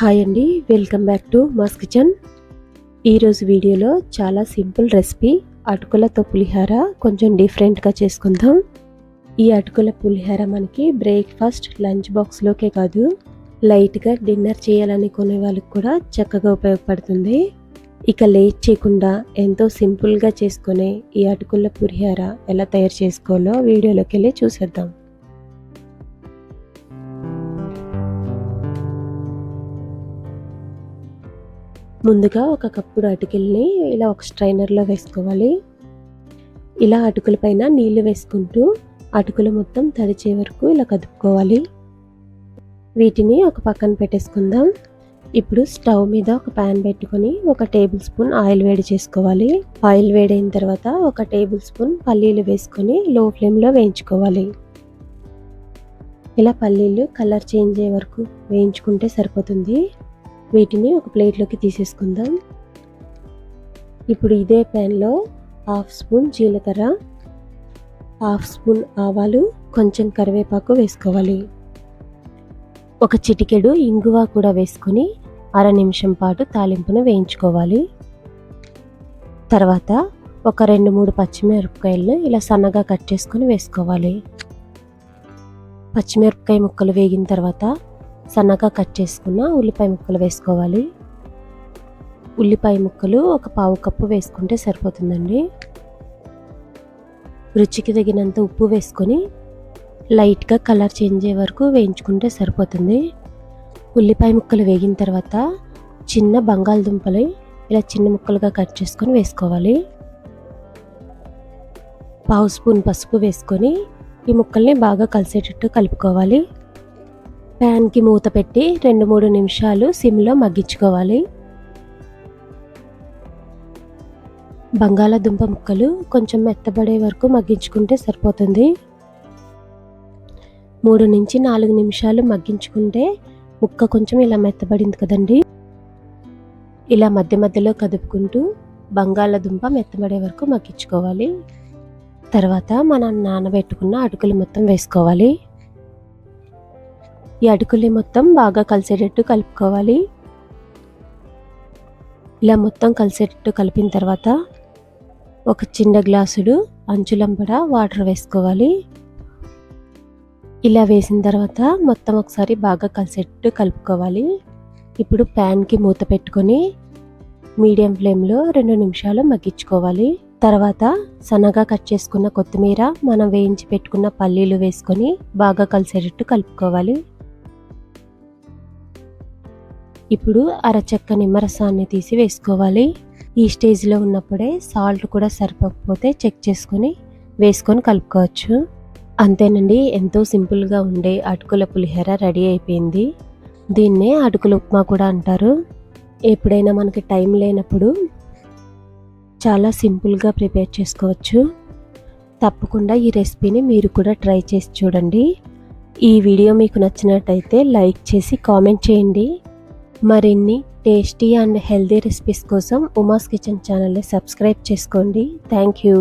Hi అండి welcome back to Uma's kitchen. ఈరోజు వీడియోలో చాలా సింపుల్ రెసిపీ అటుకులతో పులిహార కొంచెం డిఫరెంట్గా చేసుకుందాం. ఈ అటుకుల పులిహార మనకి బ్రేక్ఫాస్ట్ లంచ్ బాక్స్లోకే కాదు లైట్గా డిన్నర్ చేయాలని కొనే వాళ్ళకి కూడా చక్కగా ఉపయోగపడుతుంది. ఇక లేట్ చేయకుండా ఎంతో సింపుల్గా చేసుకునే ఈ అటుకుల పులిహార ఎలా తయారు చేసుకోవాలో వీడియోలోకి వెళ్ళి చూసేద్దాం. ముందుగా ఒక కప్పుడు అటుకుల్ని ఇలా ఒక స్ట్రైనర్లో వేసుకోవాలి. ఇలా అటుకుల పైన నీళ్ళు వేసుకుంటూ అటుకులు మొత్తం తడిచే వరకు ఇలా కదుపుకోవాలి. వీటిని ఒక పక్కన పెట్టేసుకుందాం. ఇప్పుడు స్టవ్ మీద ఒక ప్యాన్ పెట్టుకొని ఒక టేబుల్ స్పూన్ ఆయిల్ వేడి చేసుకోవాలి. ఆయిల్ వేడైన తర్వాత ఒక టేబుల్ స్పూన్ పల్లీలు వేసుకొని లో ఫ్లేమ్లో వేయించుకోవాలి. ఇలా పల్లీలు కలర్ చేంజ్ అయ్యే వరకు వేయించుకుంటే సరిపోతుంది. వీటిని ఒక ప్లేట్లోకి తీసేసుకుందాం. ఇప్పుడు ఇదే ప్యాన్లో హాఫ్ స్పూన్ జీలకర్ర హాఫ్ స్పూన్ ఆవాలు కొంచెం కరివేపాకు వేసుకోవాలి. ఒక చిటికెడు ఇంగువ కూడా వేసుకొని అర నిమిషం పాటు తాలింపును వేయించుకోవాలి. తర్వాత ఒక రెండు మూడు పచ్చిమిరపకాయలను ఇలా సన్నగా కట్ చేసుకొని వేసుకోవాలి. పచ్చిమిరపకాయ ముక్కలు వేగిన తర్వాత సన్నగా కట్ చేసుకున్న ఉల్లిపాయ ముక్కలు వేసుకోవాలి. ఉల్లిపాయ ముక్కలు ఒక పావు కప్పు వేసుకుంటే సరిపోతుందండి. రుచికి తగినంత ఉప్పు వేసుకొని లైట్గా కలర్ చేంజ్ అయ్యే వరకు వేయించుకుంటే సరిపోతుంది. ఉల్లిపాయ ముక్కలు వేగిన తర్వాత చిన్న బంగాళదుంపలు ఇలా చిన్న ముక్కలుగా కట్ చేసుకొని వేసుకోవాలి. పావు స్పూన్ పసుపు వేసుకొని ఈ ముక్కల్ని బాగా కలిసేటట్టు కలుపుకోవాలి. ప్యాన్కి మూత పెట్టి రెండు మూడు నిమిషాలు సిమ్లో మగ్గించుకోవాలి. బంగాళాదుంప ముక్కలు కొంచెం మెత్తబడే వరకు మగ్గించుకుంటే సరిపోతుంది. మూడు నుంచి నాలుగు నిమిషాలు మగ్గించుకుంటే ముక్క కొంచెం ఇలా మెత్తబడింది కదండి. ఇలా మధ్య మధ్యలో కదుపుకుంటూ బంగాళాదుంప మెత్తబడే వరకు మగ్గించుకోవాలి. తర్వాత మనం నానబెట్టుకున్న అటుకులు మొత్తం వేసుకోవాలి. ఈ అటుకుల్ని మొత్తం బాగా కలిసేటట్టు కలుపుకోవాలి. ఇలా మొత్తం కలిసేటట్టు కలిపిన తర్వాత ఒక చిన్న గ్లాసుడు అంచులంపడ వాటర్ వేసుకోవాలి. ఇలా వేసిన తర్వాత మొత్తం ఒకసారి బాగా కలిసేటట్టు కలుపుకోవాలి. ఇప్పుడు ప్యాన్కి మూత పెట్టుకొని మీడియం ఫ్లేమ్లో రెండు నిమిషాలు మగ్గించుకోవాలి. తర్వాత సన్నగా కట్ చేసుకున్న కొత్తిమీర మనం వేయించి పెట్టుకున్న పల్లీలు వేసుకొని బాగా కలిసేటట్టు కలుపుకోవాలి. ఇప్పుడు అరచక్క నిమ్మరసాన్ని తీసి వేసుకోవాలి. ఈ స్టేజ్లో ఉన్నప్పుడే సాల్ట్ కూడా సరిపోకపోతే చెక్ చేసుకొని వేసుకొని కలుపుకోవచ్చు. అంతేనండి ఎంతో సింపుల్గా ఉండే అటుకుల పులిహోర రెడీ అయిపోయింది. దీన్నే అటుకుల ఉప్మా కూడా అంటారు. ఎప్పుడైనా మనకి టైం లేనప్పుడు చాలా సింపుల్గా ప్రిపేర్ చేసుకోవచ్చు. తప్పకుండా ఈ రెసిపీని మీరు కూడా ట్రై చేసి చూడండి. ఈ వీడియో మీకు నచ్చినట్టయితే లైక్ చేసి కామెంట్ చేయండి. మరిన్ని టేస్టీ అండ్ హెల్దీ రెసిపీస్ కోసం ఉమాస్ కిచెన్ ఛానల్ని సబ్స్క్రైబ్ చేసుకోండి. Thank you.